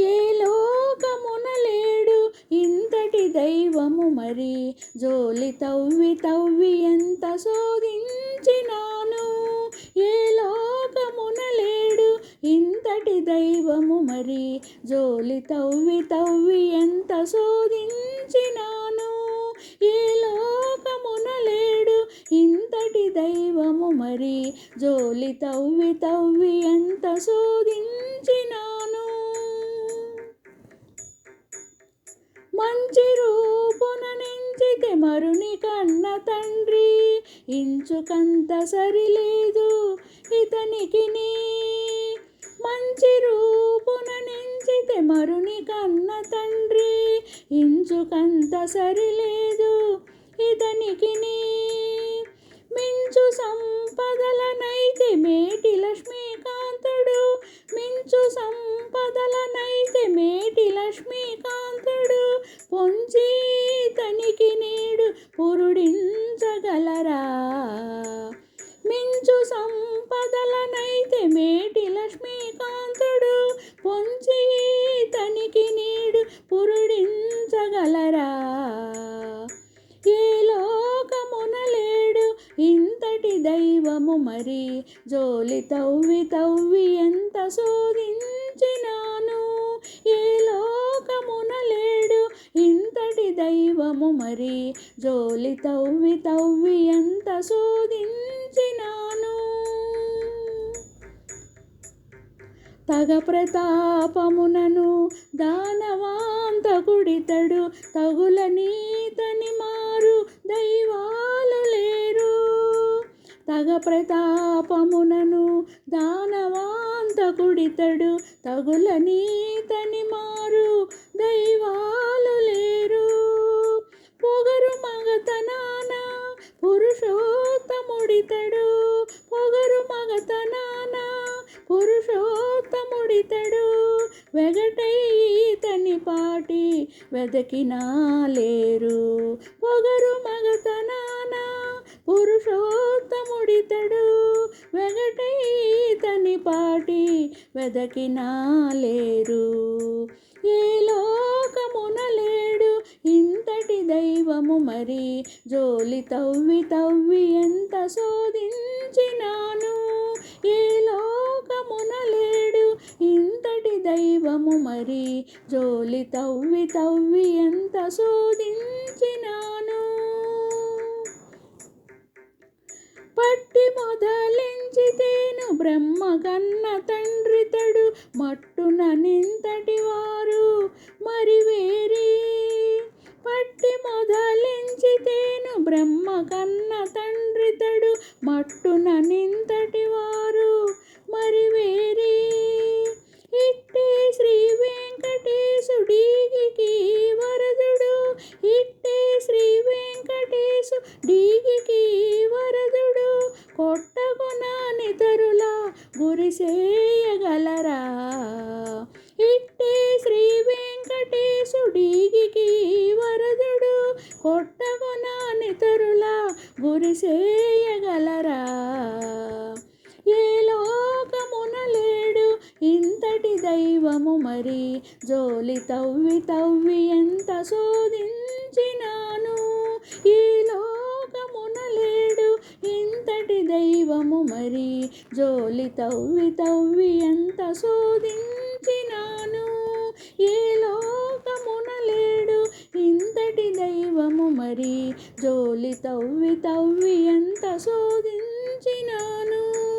ఏ లోకమున లేడు ఇంతటి దైవము మరి? జోలి తవ్వి తవ్వి ఎంత శోధించినాను? ఏ లోకమున లేడు ఇంతటి దైవము మరి? జోలి తవ్వి తవ్వి ఎంత శోధించినాను? ఏ లోకమున లేడు ఇంతటి దైవము మరి? జోలి తవ్వి తవ్వి ఎంత శోధించినాను? మంచి రూపున నెంచితే మరుని కన్న తండ్రి. ఇంచుకంత సరిలేదు ఇతనికి నీ. మంచి రూపున నెంచితే మరుని కన్న తండ్రి. ఇంచుకంత సరిలేదు ఇతనికి నీ. మించు సంపదలనైతే పొంచి తనికి నీడు పురుడించగలరా? మించు సంపదలనైతే మేటి లక్ష్మీకాంతుడు పొంచి తనికి నీడు పురుడించగలరా? ఏ లోకమునలేడు ఇంతటి దైవము మరి జోలి తవ్వి తవ్వి ఎంత సోది దైవము మరి. జోలి తవ్వి తవ్వి ఎంత శోధించినాను. తగ ప్రతాపమునను దానవాంతకుడితడు. తగుల నీతని మారు దైవాలు లేరు. తగ ప్రతాపమునను దానవాంతకుడితడు. తగుల నీతని మారు దైవాలు లేరు. పొగరు మగతనాన పురుషోత్తముడితడు. పొగరు మగతనాన పురుషోత్తముడితడు. వెగటైతని పాటి వెదకినా లేరు. పొగరు మగతనాన పురుషోత్తముడితడు. వెగటైతని పాటి వెదకినా లేరు. జోలి తవ్వి తవ్వి ఎంత శోధించినాను? ఈ లోకమున లేడు ఇంతటి దైవము మరి? జోలి తవ్వి తవ్వి ఎంత శోధించినాను? పట్టి మొదలించితేను బ్రహ్మ కన్న తండ్రితడు మట్టున నింత చేయగలరా? ఇట్టే శ్రీ వెంకటేశుడికి వరదుడు కొట్టగున నితరుల గురిసేయగలరా ఏ లోకమున లేడు ఇంతటి దైవము మరి? జోలి తవ్వి తవ్వి ఎంత శోధించినాను? ఈ లోకమున లేడు ఇంతటి దైవము మరి? జోలి తవ్వి తవ్వి ఎంత శోధించినాను? ఏ లోకమున లేడు ఇంతటి దైవము మరి? జోలి తవ్వి తవ్వి ఎంత శోధించినాను?